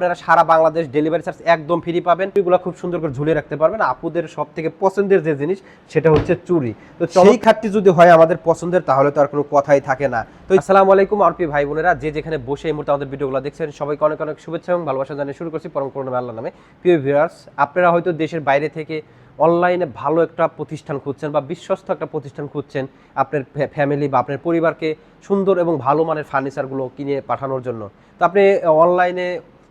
আপনারা সারা Bangladesh delivery charge একদম ফ্রি পাবেন। এগুলো খুব সুন্দর করে ঝুলিয়ে রাখতে পারবেন। আপুদের সব থেকে পছন্দের যে জিনিস সেটা হচ্ছে চুরি তো সেই খাটটি যদি হয় আমাদের পছন্দের তাহলে তো আর কোনো কথাই থাকে না। তো আসসালামু আলাইকুম আরপি ভাই বোনেরা। যে যেখানে বসে এই মুহূর্তে আমাদের ভিডিওগুলো দেখছেন সবাইকে অনেক অনেক শুভেচ্ছা এবং ভালোবাসা জানিয়ে শুরু করছি পরম করুন আল্লাহ নামে। প্রিয় ভিউয়ার্স আপনারা হয়তো দেশের বাইরে থেকে অনলাইনে ভালো একটা প্রতিষ্ঠান খুঁজছেন বা বিশ্বস্ত একটা প্রতিষ্ঠান খুঁজছেন আপনার ফ্যামিলি বা আপনার পরিবারকে সুন্দর এবং ভালো মানের ফার্নিচারগুলো কিনে পাঠানোর জন্য। তো আপনি অনলাইনে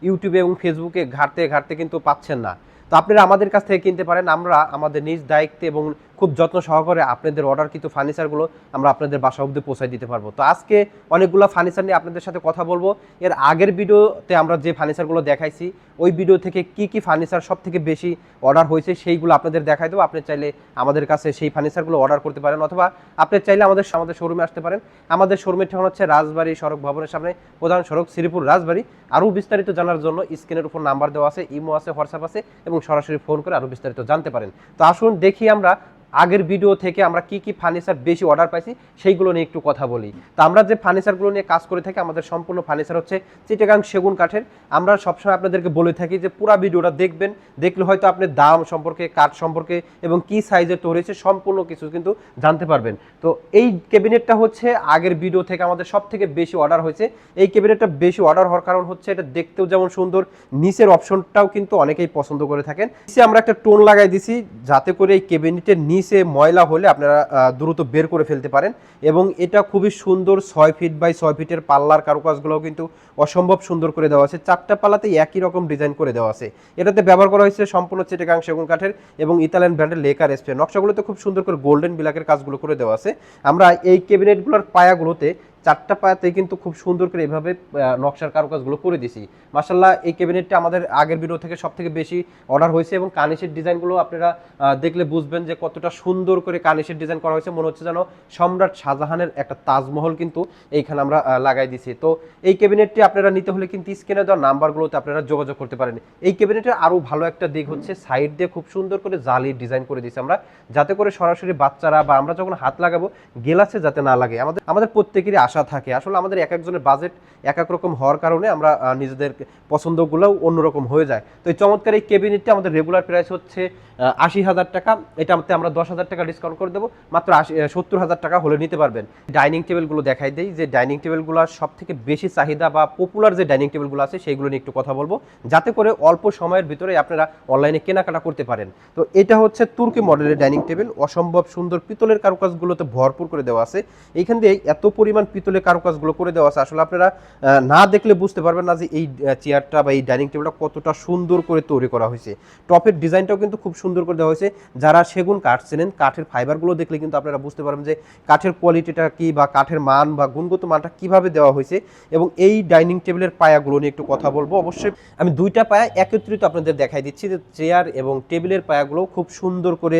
ইউটিউবে এবং ফেসবুকে ঘাটতে ঘাটতে কিন্তু পাচ্ছেন না। তো আপনারা আমাদের কাছ থেকে কিনতে পারেন। আমরা আমাদের নিজ দায়িত্বে এবং খুব যত্ন সহকারে আপনাদের অর্ডার কিন্তু ফার্নিচারগুলো আমরা আপনাদের বাসা অবধি পৌঁছায় দিতে পারব। তো আজকে অনেকগুলো ফার্নিচার নিয়ে আপনাদের সাথে কথা বলব। এর আগের ভিডিওতে আমরা যে ফার্নিচারগুলো দেখাইছি, ওই ভিডিও থেকে কি কি ফার্নিচার সব থেকে বেশি অর্ডার হয়েছে সেইগুলো আপনাদের দেখাই দেবো। আপনি চাইলে আমাদের কাছে সেই ফার্নিচারগুলো অর্ডার করতে পারেন অথবা আপনি চাইলে আমাদের আমাদের শোরুমে আসতে পারেন। আমাদের শোরুমের ঠিকানা হচ্ছে রাজবাড়ি সড়ক ভবনের সামনে, প্রধান সড়ক শ্রীপুর রাজবাড়ি। আরও বিস্তারিত জানার জন্য স্ক্রিনের উপর নাম্বার দেওয়া আছে, ইমো আছে, হোয়াটসঅ্যাপ আছে এবং সরাসরি ফোন করে আরও বিস্তারিত জানতে পারেন। তো আসুন দেখি আমরা আগের ভিডিও থেকে আমরা কি কি ফার্নিচার বেশি অর্ডার পাইছি, সেইগুলো নিয়ে একটু কথা বলি। তো আমরা যে ফার্নিচারগুলো নিয়ে কাজ করে থাকি, আমাদের সম্পূর্ণ ফার্নিচার হচ্ছে চিটাগাং সেগুন কাঠের। আমরা সবসময় আপনাদেরকে বলে থাকি যে পুরো ভিডিওটা দেখবেন, দেখলে হয়তো আপনি দাম সম্পর্কে, কাঠ সম্পর্কে এবং কি সাইজের তৈরি হয়েছে সম্পূর্ণ কিছু কিন্তু জানতে পারবেন। তো এই ক্যাবিনেটটা হচ্ছে আগের ভিডিও থেকে আমাদের সব থেকে বেশি অর্ডার হয়েছে। এই ক্যাবিনেটটা বেশি অর্ডার হওয়ার কারণ হচ্ছে এটা দেখতেও যেমন সুন্দর, নিচের অপশনটাও কিন্তু অনেকেই পছন্দ করে থাকেন। নিচে আমরা একটা টোন লাগাই দিছি, যাতে করে এই ক্যাবিনেটের নিচে ময়লা হলে আপনারা দ্রুত বের করে ফেলতে পারেন এবং এটা খুবই সুন্দর ছয় ফিট বাই ছয় ফিটের পাল্লার কারুকাজগুলোও কিন্তু অসম্ভব সুন্দর করে দেওয়া আছে। চারটা পাল্লাতে একই রকম ডিজাইন করে দেওয়া আছে। এটাতে ব্যবহার করা হয়েছে সম্পূর্ণ চেটেকাং সেগুন কাঠের এবং ইতালিয়ান ব্র্যান্ডের লেকার স্প্রে। নকশাগুলোতে খুব সুন্দর করে গোল্ডেন বিলাকের কাজগুলো করে দেওয়া আছে। আমরা এই ক্যাবিনেটগুলোর পায়াগুলোতে চারটা পায়াতে কিন্তু খুব সুন্দর করে এভাবে নকশার কারুকাজগুলো করে দিছি। মাসাল্লাহ এই ক্যাবিনেটটা আমাদের আগের ভিডিও থেকে সব থেকে বেশি অর্ডার হয়েছে এবং কানিসের ডিজাইনগুলো আপনারা দেখলে বুঝবেন যে কতটা সুন্দর করে কানিসের ডিজাইন করা হয়েছে। মনে হচ্ছে যেন সম্রাট শাহজাহানের একটা তাজমহল কিন্তু এইখানে আমরা লাগাই দিছি। তো এই ক্যাবিনেটটি আপনারা নিতে হলে কিন্তু স্ক্রিনে দেওয়া নাম্বারগুলোতে আপনারা যোগাযোগ করতে পারেন। এই ক্যাবিনেটের আরও ভালো একটা দিক হচ্ছে সাইড দিয়ে খুব সুন্দর করে জালির ডিজাইন করে দিয়েছি আমরা, যাতে করে সরাসরি বাচ্চারা বা আমরা যখন হাত লাগাবো, গেলাসে যাতে না লাগে। আমাদের আমাদের প্রত্যেকেরই আশা থাকে। আসলে আমাদের এক একজনের বাজেট এক এক রকম হওয়ার কারণে আমরা নিজেদের পছন্দগুলোও অন্যরকম হয়ে যায়। তো এই চমৎকার এই কেবিনেটটা আমাদের রেগুলার প্রাইস হচ্ছে আশি হাজার টাকা। এটাতে আমরা দশ হাজার টাকা ডিসকাউন্ট করে দেবো। মাত্র আশি সত্তর হাজার টাকা হলে নিতে পারবেন। ডাইনিং টেবিলগুলো দেখাই দেই যে ডাইনিং টেবিলগুলো সব থেকে বেশি চাহিদা বা পপুলার যে ডাইনিং টেবিলগুলো আছে সেইগুলো নিয়ে একটু কথা বলব। যাতে করে অল্প সময়ের ভিতরে আপনারা অনলাইনে কেনাকাটা করতে পারেন। তো এটা হচ্ছে তুর্কি মডেলের ডাইনিং টেবিল অসম্ভব সুন্দর পিতলের কারুকাজগুলোতে ভরপুর করে দেওয়া আছে। এইখান দিয়ে এত পরিমাণ পিতলের কারুকাজগুলো করে দেওয়া আছে। আসলে আপনারা না দেখলে বুঝতে পারবেন না যে এই চেয়ারটা বা এই ডাইনিং টেবিলটা কতটা সুন্দর করে তৈরি করা হয়েছে। টপের ডিজাইনটাও কিন্তু খুব সুন্দর করে দেওয়া হয়েছে। যারা সেগুন কাঠ চেনেন, কাঠের ফাইবারগুলো দেখলে কিন্তু আপনারা বুঝতে পারবেন যে কাঠের কোয়ালিটিটা কি বা কাঠের মান বা গুণগত মানটা কীভাবে দেওয়া হয়েছে এবং এই ডাইনিং টেবিলের পায়াগুলো নিয়ে একটু কথা বলব। অবশ্যই আমি দুইটা পায়া একত্রিত আপনাদের দেখাই দিচ্ছি যে চেয়ার এবং টেবিলের পায়াগুলো খুব সুন্দর করে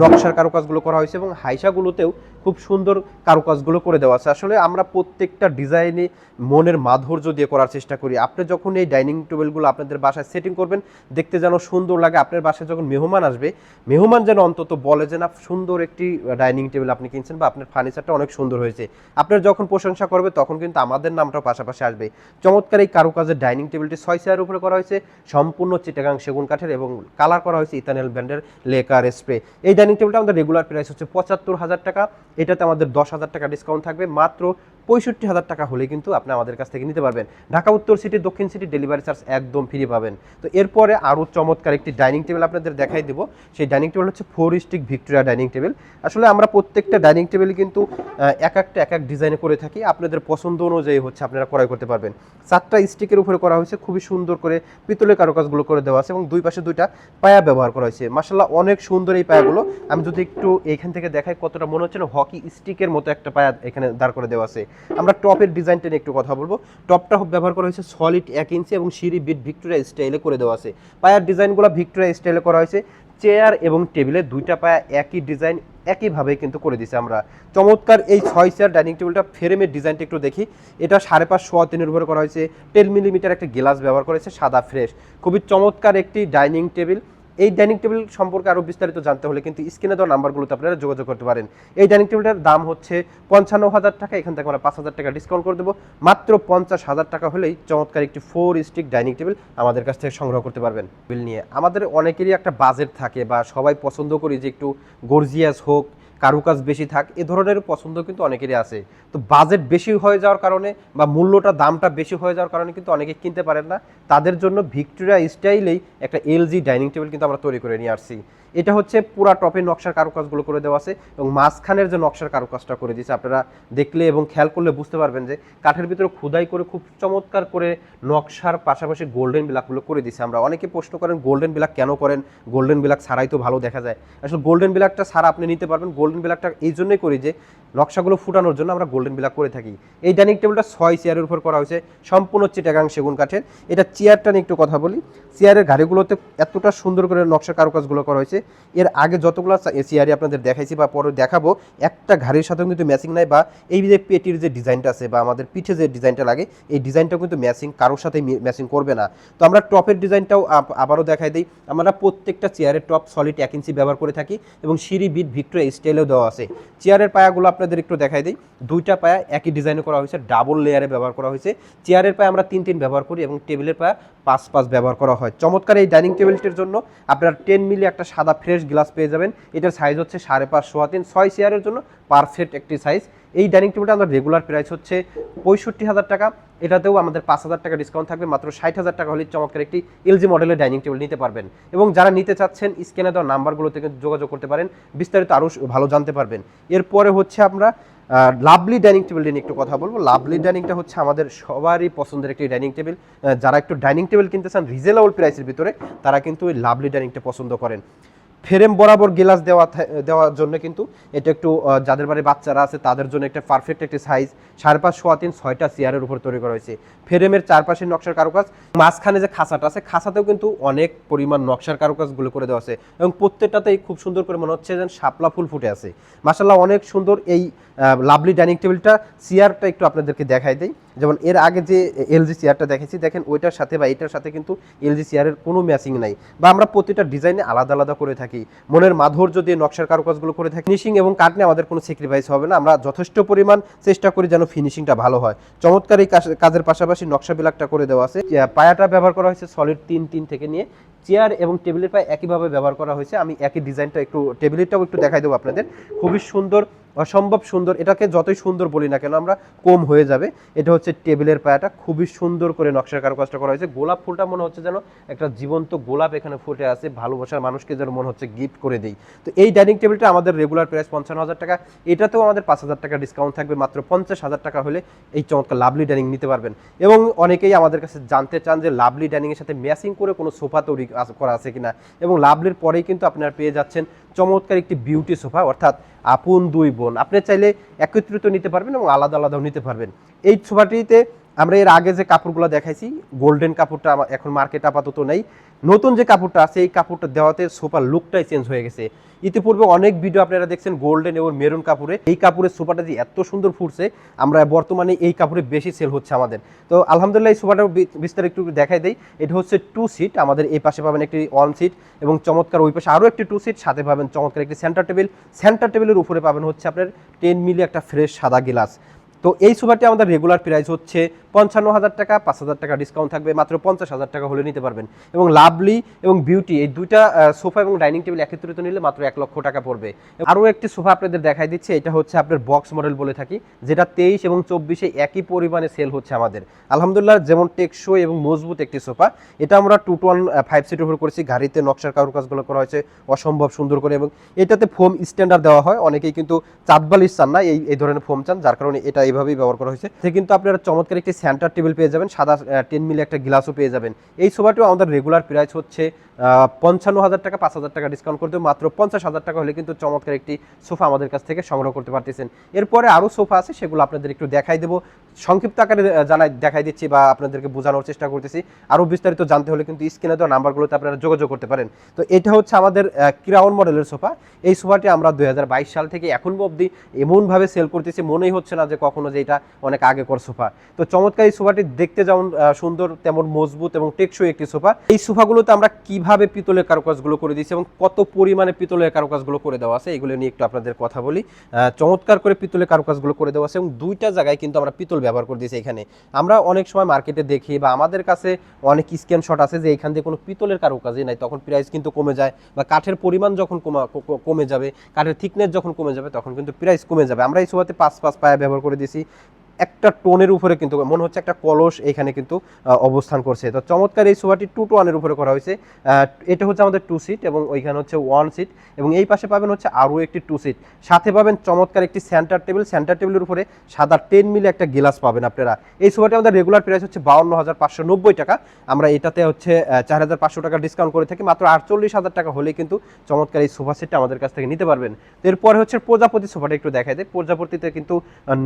নকশার কারুকাজগুলো করা হয়েছে এবং হাইসাগুলোতেও খুব সুন্দর কারুকাজগুলো করে দেওয়া আছে। আসলে আমরা প্রত্যেকটা ডিজাইনে মনের মাধুর্য দিয়ে করার চেষ্টা করি। আপনি যখন এই ডাইনিং টেবিলগুলো আপনাদের বাসায় সেটিং করবেন, দেখতে যেন সুন্দর লাগে। আপনার বাসায় যখন মেহমান আসবে, মেহমান যেন অন্তত বলে যে, না, সুন্দর একটি ডাইনিং টেবিল আপনি কিনছেন বা আপনার ফার্নিচারটা অনেক সুন্দর হয়েছে। আপনার যখন প্রশংসা করবে, তখন কিন্তু আমাদের নামটাও পাশাপাশি আসবে। চমৎকার এই কারুকাজের ডাইনিং টেবিলটি ছয় চেয়ারের উপরে করা হয়েছে। সম্পূর্ণ চিটাগাং সেগুন কাঠের এবং কালার করা হয়েছে ইতানিয়াল ব্র্যান্ডের লেকার স্প্রে এই ডাইনিং টেবিলটা আমাদের রেগুলার প্রাইস হচ্ছে পঁচাত্তর হাজার টাকা। এটাতে আমাদের দশ হাজার টাকা ডিসকাউন্ট থাকবে। মাত্র পঁয়ষট্টি হাজার টাকা হলে কিন্তু আপনি আমাদের কাছ থেকে নিতে পারবেন। ঢাকা উত্তর সিটি, দক্ষিণ সিটি ডেলিভারি চার্জ একদম ফ্রি পাবেন। তো এরপরে আরও চমৎকার একটি ডাইনিং টেবিল আপনাদের দেখাই দেবো। সেই ডাইনিং টেবিল হচ্ছে four stick Victoria dining table. আসলে আমরা প্রত্যেকটা ডাইনিং টেবিল কিন্তু এক একটা, এক এক ডিজাইনে করে থাকি। আপনাদের পছন্দ অনুযায়ী হচ্ছে আপনারা ক্রয় করতে পারবেন। চারটা স্টিকের উপরে করা হয়েছে, খুবই সুন্দর করে পিতলের কারুকাজগুলো করে দেওয়া আছে এবং দুই পাশে দুইটা পায়া ব্যবহার করা হয়েছে। মাসাল্লাহ অনেক সুন্দর এই পায়াগুলো। আমি যদি একটু এইখান থেকে দেখাই কতটা মনে হচ্ছে না, হকি স্টিকের মতো একটা পায়া এখানে দাঁড় করে দেওয়া আছে। আমরা টপের ডিজাইনটা নিয়ে একটু কথা বলব। টপটা ব্যবহার করা হয়েছে সলিড এক ইঞ্চি এবং সিঁড়ি বিট ভিক্টোরিয়া স্টাইলে করে দেওয়া আছে। পায়ার ডিজাইনগুলো ভিক্টোরিয়া স্টাইলে করা হয়েছে। চেয়ার এবং টেবিলে দুইটা পায়া একই ডিজাইন একইভাবে কিন্তু করে দিছে আমরা। চমৎকার এই ছয় চেয়ার ডাইনিং টেবিলটা ফ্রেমের ডিজাইনটা একটু দেখি। এটা সাড়ে পাঁচ সোয়া তিনের উপরে করা হয়েছে। টেন মিলিমিটার একটা গ্লাস ব্যবহার করেছে সাদা ফ্রেশ খুবই চমৎকার একটি ডাইনিং টেবিল এই ডাইনিং টেবিল সম্পর্কে আরও বিস্তারিত জানতে হলে কিন্তু স্ক্রিনে দেওয়া নাম্বারগুলোতে আপনারা যোগাযোগ করতে পারেন। এই ডাইনিং টেবিলটার দাম হচ্ছে পঞ্চান্ন হাজার টাকা, এখান থেকে আমরা পাঁচ হাজার টাকা ডিসকাউন্ট করে দেবো। মাত্র পঞ্চাশ হাজার টাকা হলেই চমৎকার একটি ফোর স্টিক ডাইনিং টেবিল আমাদের কাছ থেকে সংগ্রহ করতে পারবেন বিল নিয়ে। আমাদের অনেকেরই একটা বাজেট থাকে বা সবাই পছন্দ করি যে একটু গর্জিয়াস হোক কারুকাজ বেশি থাক, এ ধরনের পছন্দ কিন্তু অনেকেরই আছে। তো বাজেট বেশি হয়ে যাওয়ার কারণে বা মূল্যটা, দামটা বেশি হয়ে যাওয়ার কারণে কিন্তু অনেকে কিনতে পারেন না। তাদের জন্য ভিক্টোরিয়া স্টাইলেই একটা এলজি ডাইনিং টেবিল কিন্তু আমরা তৈরি করে নিয়ে আসছি। এটা হচ্ছে পুরা টপের নকশার কারুকাজগুলো করে দেওয়া আছে এবং মাঝখানের যে নকশার কারুকাজটা করে দিয়েছে আপনারা দেখলে এবং খেয়াল করলে বুঝতে পারবেন যে কাঠের ভিতরে খোদাই করে খুব চমৎকার করে নকশার পাশাপাশি গোল্ডেন বিলাকগুলো করে দিয়েছে। আমরা অনেকে প্রশ্ন করেন, গোল্ডেন বিলাক কেন করেন? গোল্ডেন বিলাক ছাড়াই তো ভালো দেখা যায়। আসলে গোল্ডেন বিলাকটা ছাড়া আপনি নিতে পারবেন। গোল্ডেন বিলাকটা এই জন্যই করি যে নকশাগুলো ফুটানোর জন্য আমরা গোল্ডেন বিলাক করে থাকি। এই ডাইনিং টেবিলটা ছয় চেয়ারের উপর করা হয়েছে, সম্পূর্ণ হচ্ছে চিটাগাং সেগুন কাঠের। এটা চেয়ারটা নিয়ে একটু কথা বলি। চেয়ারের গাড়িগুলোতে এতটা সুন্দর করে নকশা কারুকাজগুলো করা হয়েছে। এর আগে যতগুলো চেয়ারই আপনাদের দেখাইছি বা পরে দেখাবো। একটা ঘাড়ির সাথেও কিন্তু ম্যাচিং নাই বা এই যে পেটির যে ডিজাইনটা আছে বা আমাদের পিঠে যে ডিজাইনটা লাগে, এই ডিজাইনটাও কিন্তু ম্যাচিং কারোর সাথে ম্যাচিং করবে না। তো আমরা টপের ডিজাইনটাও আবারও দেখাই দিই। আমরা প্রত্যেকটা চেয়ারের টপ সলিড এক ইঞ্চি ব্যবহার করে থাকি এবং সিঁড়ি বিট ভিক্টোরিয়া স্টাইলেও দেওয়া আছে। চেয়ারের পায়াগুলো আপনাদের একটু দেখাই দিই। দুইটা পায়া একই ডিজাইনে করা হয়েছে ডাবল লেয়ারে ব্যবহার করা হয়েছে। চেয়ারের পায়ে আমরা তিন তিন ব্যবহার করি এবং টেবিলের পায়ে পাঁচ পাঁচ ব্যবহার করা হয়। চমৎকার এই ডাইনিং টেবিলটির জন্য আপনারা টেন মিলি একটা সাদা ফ্রেশ গ্লাস পেয়ে যাবেন। এটার সাইজ হচ্ছে সাড়ে পাঁচ সোয়া তিন ছয় চেয়ারের জন্য পারফেক্ট একটি সাইজ এই ডাইনিং টেবিলটা আমাদের রেগুলার প্রাইস হচ্ছে পঁয়ষট্টি হাজার টাকা। এটাতেও আমাদের পাঁচ হাজার টাকা ডিসকাউন্ট থাকবে, মাত্র ষাট হাজার টাকা হলে চমৎকার একটি এলজি মডেলের ডাইনিং টেবিল নিতে পারবেন। এবং যারা নিতে চাচ্ছেন স্ক্যানে দেওয়া নাম্বারগুলোতে যোগাযোগ করতে পারেন, বিস্তারিত আরও ভালো জানতে পারবেন। এরপরে হচ্ছে আমরা লাভলি ডাইনিং টেবিল নিয়ে একটু কথা বলব। লাভলি ডাইনিংটা হচ্ছে আমাদের সবারই পছন্দের একটি ডাইনিং টেবিল যারা একটু ডাইনিং টেবিল কিনতে চান রিজনেবল প্রাইসের ভিতরে, তারা কিন্তু ওই লাভলি ডাইনিংটা পছন্দ করেন। ফ্রেম বরাবর গ্লাস দেওয়া দেওয়ার জন্য কিন্তু এটা একটু যাদের বাড়ি বাচ্চারা আছে, তাদের জন্য একটা পারফেক্ট একটি সাইজ সাড়ে পাঁচ, সোয়া তিন, ছয়টা চেয়ারের উপর তৈরি করা হয়েছে। ফ্রেমের চারপাশে নকশার কারুকাজ, মাঝখানে যে খাঁচাটা আছে, খাঁচাতেও কিন্তু অনেক পরিমাণ নকশার কারুকাজগুলো করে দেওয়া আছে এবং প্রত্যেকটাতেই খুব সুন্দর করে মনে হচ্ছে যেন শাপলা ফুল ফুটে আছে। মাসাল্লাহ অনেক সুন্দর এই লাভলি ডাইনিং টেবিলটা চেয়ারটা একটু আপনাদেরকে দেখাই দেই। যেমন এর আগে যে এলজি চেয়ারটা দেখেছি, দেখেন ওইটার সাথে বা এটার সাথে কিন্তু এলজি চেয়ারের কোনো ম্যাচিং নাই। বা আমরা প্রতিটা ডিজাইনে আলাদা আলাদা করে থাকি। মনের মাধুর্য দিয়ে নকশার কারুকাজগুলো করে থাকি। ফিনিশিং এবং কাঠ নিয়ে আমাদের কোনো স্যাক্রিফাইস হবে না। আমরা যথেষ্ট পরিমাণ চেষ্টা করি যেন ফিনিশিংটা ভালো হয়। চমৎকার এই কাজের পাশাপাশি নকশা বিলাকটা করে দেওয়া আছে। পায়াটা ব্যবহার করা হয়েছে সলিড তিন তিন থেকে নিয়ে। চেয়ার এবং টেবিলের পায়ে একইভাবে ব্যবহার করা হয়েছে। আমি একই ডিজাইনটা একটু টেবিলেরটাও একটু দেখাই দেবো আপনাদের। খুবই সুন্দর অসম্ভব সুন্দর, এটাকে যতই সুন্দর বলি না কেন, আমরা কম হয়ে যাবে। এটা হচ্ছে টেবিলের পায়াটা, খুবই সুন্দর করে নকশার কারুকাজটা করা হয়েছে। গোলাপ ফুলটা মনে হচ্ছে যেন একটা জীবন্ত গোলাপ এখানে ফুটে আছে, ভালোবাসার মানুষকে যেন মনে হচ্ছে গিফট করে দেই। তো এই ডাইনিং টেবিলটা আমাদের রেগুলার প্রাইস পঞ্চান্ন হাজার টাকা, এটাতেও আমাদের পাঁচ হাজার টাকা ডিসকাউন্ট থাকবে, মাত্র পঞ্চাশ হাজার টাকা হলে এই চমৎকার লাভলি ডাইনিং নিতে পারবেন। এবং অনেকেই আমাদের কাছে জানতে চান যে লাভলি ডাইনিং এর সাথে ম্যাচিং করে কোনো সোফা তৈরি করা আছে কিনা। এবং লাভলির পরেই কিন্তু আপনারা পেয়ে যাচ্ছেন চমৎকার একটি বিউটি সোফা, অর্থাৎ আপন দুই বোন। আপনি চাইলে একত্রিত নিতে পারবেন এবং আলাদা, আলাদাও নিতে পারবেন। এই সোফাটিতে আমরা এর আগে যে কাপড়গুলো দেখাইছি গোল্ডেন কাপড়টা এখন মার্কেট আপাতত নেই। নতুন যে কাপড়টা আছে, এই কাপড়টা দেওয়াতে সোফার লুকটাই চেঞ্জ হয়ে গেছে। ইতিপূর্বে অনেক ভিডিও আপনারা দেখছেন গোল্ডেন এবং মেরুন কাপড়ে। এই কাপড়ের সোফাটা যে এত সুন্দর ফুটছে, আমরা বর্তমানে এই কাপড়ে বেশি সেল হচ্ছে আমাদের। তো আলহামদুলিল্লাহ এই সোফাটা বিস্তারিত একটু দেখাই দেই। এটা হচ্ছে টু সিট আমাদের এই পাশে পাবেন একটি ওয়ান সিট এবং চমৎকার ওই পাশে আরও একটি টু সিট সাথে পাবেন চমৎকার একটি সেন্টার টেবিল সেন্টার টেবিলের উপরে পাবেন হচ্ছে আপনার টেন মিলি একটা ফ্রেশ সাদা গিলাস তো এই সোফাটি আমাদের রেগুলার প্রাইস হচ্ছে পঞ্চান্ন হাজার টাকা পাঁচ হাজার টাকা ডিসকাউন্ট থাকবে, মাত্র পঞ্চাশ হাজার টাকা হলে নিতে পারবেন। এবং লাভলি এবং বিউটি এই দুইটা সোফা এবং ডাইনিং টেবিল একত্রিত নিলে মাত্র এক লক্ষ টাকা পড়বে। আরও একটি সোফা আপনাদের দেখাই দিচ্ছে, এটা হচ্ছে আপনার বক্স মডেল বলে থাকি, যেটা তেইশ এবং চব্বিশে একই পরিমাণে সেল হচ্ছে আমাদের। আলহামদুলিল্লাহ যেমন টেকসই এবং মজবুত একটি সোফা এটা আমরা টু টু ওয়ান ফাইভ সিটের উপর করেছি, গাড়িতে নকশার কারুকাজগুলো করা হয়েছে অসম্ভব সুন্দর করে এবং এটাতে ফোম স্ট্যান্ডার্ড দেওয়া হয়, অনেকেই কিন্তু চাঁদ বালিশ চান না, এই এই ধরনের ফোম চান, যার কারণে এটা এইভাবেই ব্যবহার করা হয়েছে। সে কিন্তু আপনারা চমৎকার একটি সেন্টার টেবিল পেয়ে যাবেন, সাদা টেন মিলি একটা গ্লাসও পেয়ে যাবেন। এই সোফাটিও আমাদের রেগুলার প্রাইস হচ্ছে পঞ্চান্ন হাজার টাকা, পাঁচ হাজার টাকা ডিসকাউন্ট করতে মাত্র পঞ্চাশ হাজার টাকা হলে কিন্তু চমৎকার একটি সোফা আমাদের কাছ থেকে সংগ্রহ করতে পারতেছেন। এরপরে আরও সোফা আছে, সেগুলো আপনাদের একটু দেখাই দেবো। সংক্ষিপ্ত আকারে জানাই, দেখাই দিচ্ছি বা আপনাদেরকে বোঝানোর চেষ্টা করতেছি। আরও বিস্তারিত জানতে হলে কিন্তু স্ক্রিনে দেওয়া নাম্বারগুলোতে আপনারা যোগাযোগ করতে পারেন। তো এটা হচ্ছে আমাদের ক্রাউন মডেলের সোফা। এই সোফাটি আমরা দুই হাজার বাইশ সাল থেকে এখন অবধি এমনভাবে সেল করতেছি, মনেই হচ্ছে না যে কখন কখনো যে এটা অনেক আগেকর সোফা। তো চমৎকার এই সোফাটি দেখতে যেমন সুন্দর, তেমন মজবুত এবং টেকসই একটি সোফা। এই সোফাগুলোতে আমরা কীভাবে পিতলের কারুকাজগুলো করে দিয়েছি এবং কত পরিমাণে পিতলের কারুকাজগুলো করে দেওয়া আছে, এগুলো নিয়ে একটু আপনাদের কথা বলি। চমৎকার করে পিতলের কারুকাজগুলো করে দেওয়া আছে এবং দুইটা জায়গায় কিন্তু আমরা পিতল ব্যবহার করে দিয়েছি এখানে। আমরা অনেক সময় মার্কেটে দেখি বা আমাদের কাছে অনেক স্ক্যানশট আছে যে এখান দিয়ে কোনো পিতলের কারুকাজই নাই, তখন প্রাইস কিন্তু কমে যায় বা কাঠের পরিমাণ যখন কমা- কমে যাবে, কাঠের থিকনেস যখন কমে যাবে, তখন কিন্তু প্রাইস কমে যাবে। আমরা এই সোফাতে পাঁচ পাঁচ পায়া ব্যবহার করে দিয়েছি। paréntesis একটা টোনের উপরে কিন্তু মনে হচ্ছে একটা কলস এখানে কিন্তু অবস্থান করছে। তো চমৎকার এই সোফাটি টু টু ওয়ানের উপরে করা হয়েছে। এটা হচ্ছে আমাদের টু সিট এবং ওইখানে হচ্ছে ওয়ান সিট এবং এই পাশে পাবেন হচ্ছে আরও একটি টু সিট সাথে পাবেন চমৎকার একটি সেন্টার টেবিল সেন্টার টেবিলের উপরে সাদা টেন মিলে একটা গ্লাস পাবেন আপনারা। এই সোফাটি আমাদের রেগুলার প্রাইস হচ্ছে বাউন্ন হাজার পাঁচশো নব্বই টাকা। আমরা এটাতে হচ্ছে চার হাজার পাঁচশো টাকা ডিসকাউন্ট করে থাকি। মাত্র আটচল্লিশ হাজার টাকা হলেই কিন্তু চমৎকার এই সোফা সেটটা আমাদের কাছ থেকে নিতে পারবেন। এরপরে হচ্ছে প্রজাপতি সোফাটা একটু দেখাই দেয় প্রজাপতিতে কিন্তু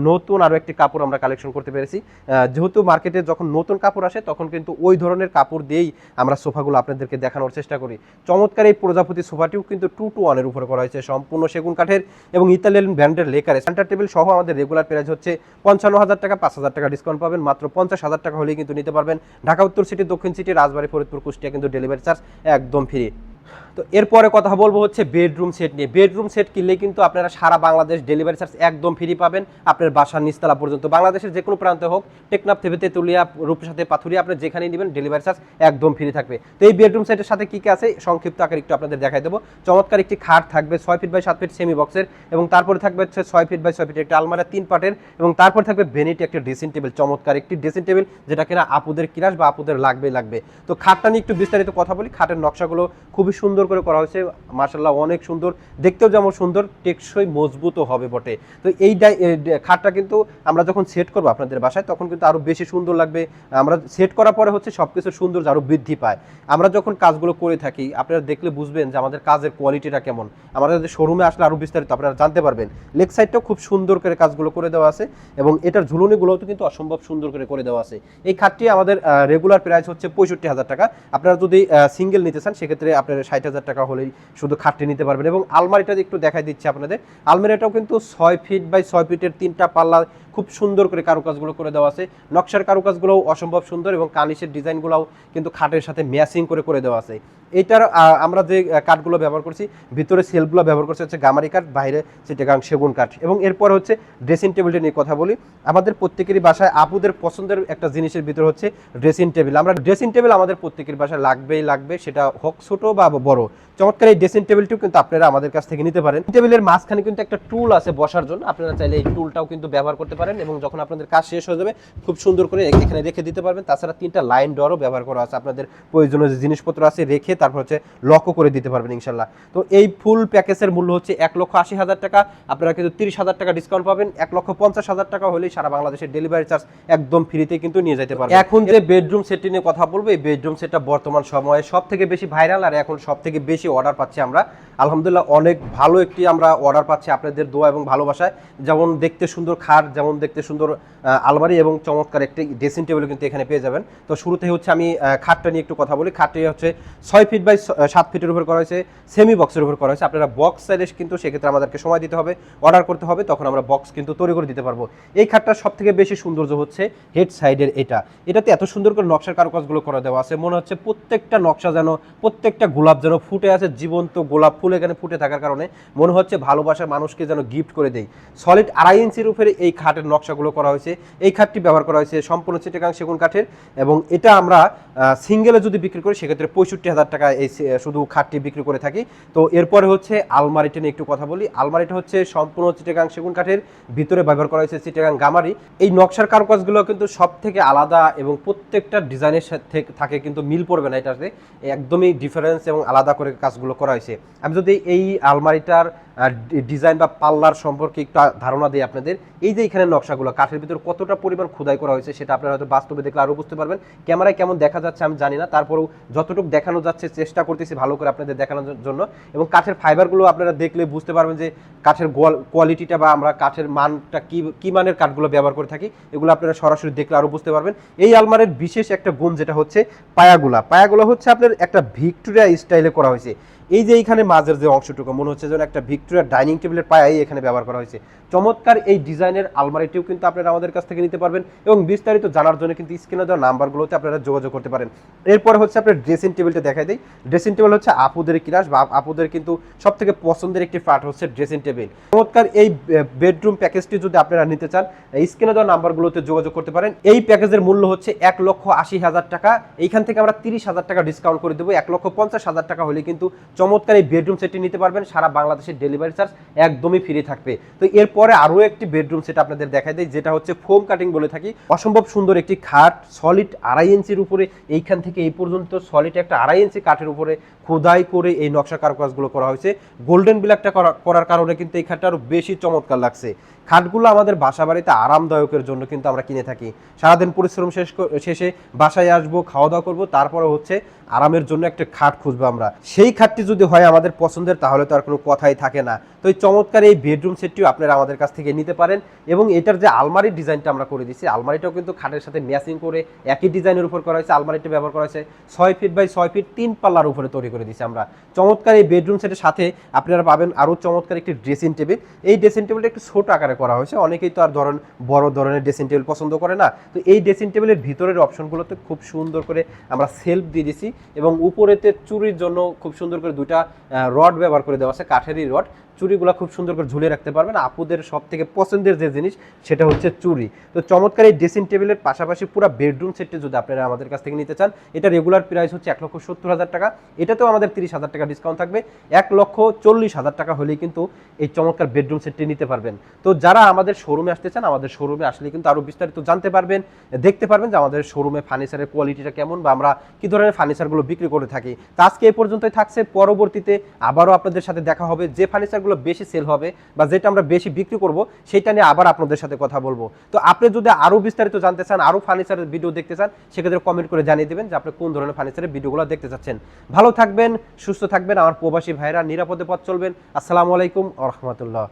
নতুন আরও একটি কাপড় আমরা কালেকশন করতে পেরেছি। যেহেতু মার্কেটে যখন নতুন কাপড় আসে, তখন কিন্তু ওই ধরনের কাপড় দিয়েই আমরা সোফাগুলো আপনাদেরকে দেখানোর চেষ্টা করি। চমৎকার এই প্রজাপতি সোফাটিও কিন্তু টু টু ওয়ানের উপরে করা হয়েছে। সম্পূর্ণ সেগুন কাঠের এবং ইতালিয়ান ব্র্যান্ডের লেকারে সেন্টার টেবিল সহ আমাদের রেগুলার প্রাইস হচ্ছে পঞ্চান্ন হাজার টাকা, পাঁচ হাজার টাকা ডিসকাউন্ট পাবেন। মাত্র পঞ্চাশ হাজার টাকা হলেই কিন্তু নিতে পারবেন। ঢাকা উত্তর সিটি দক্ষিণ সিটি রাজবাড়ী, ফরিদপুর, কুষ্টিয়া কিন্তু ডেলিভারি চার্জ একদম ফ্রি তো এরপরে কথা বলব হচ্ছে বেডরুম সেট নিয়ে। বেডরুম সেট কিনলে কিন্তু আপনারা সারা বাংলাদেশ ডেলিভারি চার্জ একদম ফ্রি পাবেন। আপনার বাসার নিস্তালা পর্যন্ত। বাংলাদেশের যে কোনো প্রান্তে হোক, টেকনাফ থেকে তেতুলিয়া রূপসাতে পাথুরিয়া আপনি যেখানেই নেবেন ডেলিভারি চার্জ একদম ফ্রি থাকবে। তো এই বেডরুম সেটের সাথে কি কি আছে? সংক্ষিপ্ত আকার একটু আপনাদের দেখাই দেবো। চমৎকার একটি খাট থাকবে ছয় ফিট বাই সাত ফিট সেমি বক্সের এবং তারপরে থাকবে হচ্ছে ছয় ফিট বাই ছয় ফিট একটা আলমারা তিন পাটের এবং তারপর থাকবে ভেনিটি একটা ড্রেসিং টেবিল চমৎকার একটি ড্রেসিং টেবিল যেটা কিনা আপুদের কিরাস বা আপুদের লাগবেই লাগবে। তো খাটটা নিয়ে একটু বিস্তারিত কথা বলি। খাটের নকশাগুলো খুবই সুন্দর করে করা হয়েছে। মার্শাল্লাহ অনেক সুন্দর। দেখতেও যেমন সুন্দর, টেকসই মজবুতও হবে বটে। তো এই খাটটা কিন্তু আমরা যখন সেট করব আপনাদের বাসায়, তখন কিন্তু আরও বেশি সুন্দর লাগবে। আমরা সেট করার পরে হচ্ছে সবকিছু সুন্দর আরও বৃদ্ধি পায়। আমরা যখন কাজগুলো করে থাকি, আপনারা দেখলে বুঝবেন যে আমাদের কাজের কোয়ালিটিটা কেমন। আমাদের শোরুমে আসলে আরও বিস্তারিত আপনারা জানতে পারবেন। লেগ সাইডটাও খুব সুন্দর করে কাজগুলো করে দেওয়া আছে এবং এটার ঝুলনিগুলোও কিন্তু অসম্ভব সুন্দর করে করে দেওয়া আছে। এই খাটটি আমাদের রেগুলার প্রাইস হচ্ছে পঁয়ষট্টি হাজার টাকা। আপনারা যদি সিঙ্গেল নিতে চান, সেক্ষেত্রে আপনার ষাট হাজার টাকা হলেই শুধু খাটটি নিতে পারবেন। এবং আলমারিটা একটু দেখাই দিচ্ছি আপনাদের। আলমারিটাও কিন্তু ছয় ফিট বাই ছয় ফিটের তিনটা পাল্লা খুব সুন্দর করে কারুকাজগুলো করে দেওয়া আছে। নকশার কারুকাজগুলোও অসম্ভব সুন্দর এবং কানিসের ডিজাইনগুলোও কিন্তু খাটের সাথে ম্যাচিং করে করে দেওয়া আছে। এইটার আমরা যে কাঠগুলো ব্যবহার করছি, ভিতরে সেলগুলো ব্যবহার করছি হচ্ছে গামারি কাঠ, বাইরে চিটাগাং সেগুন কাঠ। এবং এরপর হচ্ছে ড্রেসিং টেবিলটা নিয়ে কথা বলি। আমাদের প্রত্যেকেরই বাসায় আপুদের পছন্দের একটা জিনিসের ভিতর হচ্ছে ড্রেসিং টেবিল আমরা ড্রেসিং টেবিল আমাদের প্রত্যেকের বাসায় লাগবেই লাগবে, সেটা হোক ছোট বা বড়। করো চমৎকার এই ড্রেসিং টেবিলটিও কিন্তু আপনারা আমাদের কাছ থেকে নিতে পারেন। টেবিলের মাঝখানে কিন্তু একটা টুল আছে বসার জন্য। আপনারা চাইলে এই টুলটাও কিন্তু ব্যবহার করতে পারেন এবং যখন আপনাদের কাজ শেষ হয়ে যাবে খুব সুন্দর করে এখানে রেখে দিতে পারবেন। তাছাড়া তিনটা লাইন ডরও ব্যবহার করা আছে। আপনাদের প্রয়োজনীয় যে জিনিসপত্র আছে রেখে তারপর হচ্ছে লকও করে দিতে পারবেন ইনশাল্লাহ তো এই ফুল প্যাকেজের মূল্য হচ্ছে এক লক্ষ আশি হাজার টাকা। আপনারা কিন্তু তিরিশ হাজার টাকা ডিসকাউন্ট পাবেন। এক লক্ষ পঞ্চাশ হাজার টাকা হলেই সারা বাংলাদেশের ডেলিভারি চার্জ একদম ফ্রিতে কিন্তু নিয়ে যেতে পারবেন। এখন যে বেডরুম সেটটি নিয়ে কথা বলব এই বেডরুম সেটটা বর্তমান সময়ে সব থেকে বেশি ভাইরাল আর এখন সব থেকে বেশি অর্ডার পাচ্ছি আমরা। আলহামদুলিল্লাহ অনেক ভালো একটি আমরা অর্ডার পাচ্ছি আপনাদের দোয়া এবং ভালোবাসায়। যেমন দেখতে সুন্দর খাট, যেমন দেখতে সুন্দর আলমারি এবং চমৎকার একটি ড্রেসিং টেবিল কিন্তু এখানে পেয়ে যাবেন। তো শুরুতে হচ্ছে আমি খাটটা নিয়ে একটু কথা বলি। খাটটি হচ্ছে ছয় ফিট বাই সাত ফিটের উপর করা হয়েছে। সেমি বক্সের উপর করা হয়েছে। আপনারা বক্স চাইলে কিন্তু সেক্ষেত্রে আমাদেরকে সময় দিতে হবে অর্ডার করতে হবে, তখন আমরা বক্স কিন্তু তৈরি করে দিতে পারব। এই খাটটার সব থেকে বেশি সৌন্দর্য হচ্ছে হেড সাইডের এটা। এটাতে এত সুন্দর করে নকশার কারুকাজগুলো করে দেওয়া আছে। মনে হচ্ছে প্রত্যেকটা নকশা যেন, প্রত্যেকটা গোলাপ যেন ফুটে আছে জীবন্ত গোলাপ ফুল এখানে ফুটে থাকার কারণে। মনে হচ্ছে ভালোবাসার মানুষকে যেন গিফট করে দেয় সলিড আড়াই ইঞ্চির উপরে এই খাটের নকশাগুলো করা হয়েছে। এই খাটটি ব্যবহার করা হয়েছে সম্পূর্ণ চিটেগাং সেগুন কাঠের এবং এটা আমরা সিঙ্গেলে যদি বিক্রি করি, সেক্ষেত্রে পঁয়ষট্টি হাজার টাকা এই শুধু খাটটি বিক্রি করে থাকি। তো এরপরে হচ্ছে আলমারিটা নিয়ে একটু কথা বলি। আলমারিটা হচ্ছে সম্পূর্ণ চিটেগাং সেগুন কাঠের, ভিতরে ব্যবহার করা হয়েছে চিটেগাং গামারি। এই নকশার কারুকাজগুলো কিন্তু সব থেকে আলাদা এবং প্রত্যেকটা ডিজাইনের সাথে থাকে কিন্তু মিল পড়বে না এটাতে। একদমই ডিফারেন্স এবং আলাদা করে কাজগুলো করা হয়েছে। আমি যদি এই আলমারিটার ডিজাইন বা পাল্লার সম্পর্কে একটু ধারণা দিই আপনাদের। এই যে এখানে নকশাগুলো, কাঠের ভিতর কতটা পরিমাণ খোদাই করা হয়েছে সেটা আপনারা হয়তো বাস্তবে দেখলে আরও বুঝতে পারবেন। ক্যামেরায় কেমন দেখা যাচ্ছে আমি জানি না, তারপরেও যতটুকু দেখানো যাচ্ছে চেষ্টা করতেছি ভালো করে আপনাদের দেখানোর জন্য। এবং কাঠের ফাইবারগুলো আপনারা দেখলে বুঝতে পারবেন যে কাঠের কোয়ালিটিটা বা আমরা কাঠের মানটা কি কি মানের কাঠগুলো ব্যবহার করে থাকি, এগুলো আপনারা সরাসরি দেখলে আরও বুঝতে পারবেন। এই আলমারের বিশেষ একটা গুণ যেটা হচ্ছে পায়াগুলা। পায়াগুলো হচ্ছে আপনার একটা ভিক্টোরিয়া স্টাইলে করা হয়েছে। এই যে এইখানে মাঝের যে অংশটুকু, মনে হচ্ছে যেন একটা ভিক্টোরিয়া ডাইনিং টেবিলের পায়াই এখানে ব্যবহার করা হয়েছে। চমৎকার এই ডিজাইনের আলমারিটিও কিন্তু আপনারা আমাদের কাছ থেকে নিতে পারবেন এবং বিস্তারিত জানার জন্য কিন্তু স্ক্রিনে দেওয়া নাম্বারগুলোতে আপনারা যোগাযোগ করতে পারেন। এরপরে হচ্ছে আপনার ড্রেসিং টেবিলটা দেখাই দিই। ড্রেসিং টেবিল হচ্ছে আপুদের কিরাস বা আপুদের কিন্তু সব থেকে পছন্দের একটি পার্ট হচ্ছে ড্রেসিং টেবিল চমৎকার এই বেডরুম প্যাকেজটি যদি আপনারা নিতে চান স্ক্রিনে দেওয়া নাম্বারগুলোতে যোগাযোগ করতে পারেন। এই প্যাকেজের মূল্য হচ্ছে এক লক্ষ আশি হাজার টাকা। এইখান থেকে আমরা তিরিশ হাজার টাকা ডিসকাউন্ট করে দেবো। এক লক্ষ পঞ্চাশ হাজার টাকা হলে কিন্তু চমৎকার এই বেডরুম সেটটি নিতে পারবেন। সারা বাংলাদেশের ডেলিভারি চার্জ একদমই ফ্রি থাকবে। তো এরপরে আরও একটি বেডরুম সেট আপনাদের দেখাই দেয় যেটা হচ্ছে ফোম কাটিং বলে থাকি। অসম্ভব সুন্দর একটি খাট সলিড আড়াই ইঞ্চির উপরে, এইখান থেকে এই পর্যন্ত সলিড একটা আড়াই ইঞ্চি কাঠের উপরে খোদাই করে এই নকশা কারুকাজগুলো করা হয়েছে। গোল্ডেন ব্ল্যাকটা করার কারণে কিন্তু এই খাটটা আরও বেশি চমৎকার লাগছে। খাটগুলো আমাদের বাসা বাড়িতে আরামদায়কের জন্য কিন্তু আমরা কিনে থাকি। সারাদিন পরিশ্রম শেষ শেষে বাসায় আসব খাওয়া দাওয়া করব, তারপরে হচ্ছে আরামের জন্য একটা খাট খুঁজবো আমরা। সেই খাটটি যদি হয় আমাদের পছন্দের, তাহলে তো আর কোনো কথাই থাকে না। তো এই চমৎকার এই বেডরুম সেটটিও আপনারা আমাদের কাছ থেকে নিতে পারেন এবং এটার যে আলমারির ডিজাইনটা আমরা করে দিচ্ছি আলমারিটাও কিন্তু খাটের সাথে ম্যাচিং করে একই ডিজাইনের উপর করা হয়েছে, আলমারিটা ব্যবহার করা হয়েছে ছয় ফিট বাই ছয় ফিট তিন পাল্লার উপরে তৈরি করে দিচ্ছি আমরা। চমৎকার এই বেডরুম সেটের সাথে আপনারা পাবেন আরও চমৎকার একটি ড্রেসিং টেবিল এই ড্রেসিং টেবিলটা একটু ছোট আকারে করা হয়েছে। অনেকেই তো আর ধরেন বড় ধরনের ড্রেসিং টেবিল পছন্দ করে না। তো এই ড্রেসিং টেবিলের ভিতরের অপশনগুলোতে খুব সুন্দর করে আমরা সেলফ দিয়ে দিছি এবং উপরেতে চুরির জন্য খুব সুন্দর করে দুটা রড ব্যবহার করে দেওয়া আছে, কাঠেরই রড চুরিগুলো খুব সুন্দর করে ঝুলিয়ে রাখতে পারবেন। আপুদের সব থেকে পছন্দের যে জিনিস, সেটা হচ্ছে চুরি তো চমৎকার এই ড্রেসিং টেবিলের পাশাপাশি পুরো বেডরুম সেটটি যদি আপনারা আমাদের কাছ থেকে নিতে চান, এটা রেগুলার প্রাইস হচ্ছে এক লক্ষ সত্তর হাজার টাকা। এটাতেও আমাদের তিরিশ হাজার টাকা ডিসকাউন্ট থাকবে। এক লক্ষ চল্লিশ হাজার টাকা হলেই কিন্তু এই চমৎকার বেডরুম সেটটি নিতে পারবেন। তো যারা আমাদের শোরুমে আসতে চান, আমাদের শোরুমে আসলে কিন্তু আরও বিস্তারিত জানতে পারবেন, দেখতে পারবেন যে আমাদের শোরুমে ফার্নিচারের কোয়ালিটিটা কেমন বা আমরা কি ধরনের ফার্নিচারগুলো বিক্রি করে থাকি। তো আজকে এই পর্যন্তই থাকছে। পরবর্তীতে আবারও আপনাদের সাথে দেখা হবে যে ফার্নিচারগুলো বেশি সেল হবে বা যেটা আমরা বেশি বিক্রি করব, সেটা নিয়ে আবার আপনাদের সাথে কথা বলব। তো আপনি যদি আরও বিস্তারিত জানতে চান আরও ফার্নিচারের ভিডিও দেখতে চান, সেক্ষেত্রে কমেন্ট করে জানিয়ে দেবেন যে আপনি কোন ধরনের ফার্নিচারের ভিডিওগুলো দেখতে চাচ্ছেন। ভালো থাকবেন, সুস্থ থাকবেন, আমার প্রবাসী ভাইরা নিরাপদে পথ চলবেন। আসসালামু আলাইকুম রহমতুল্লাহ।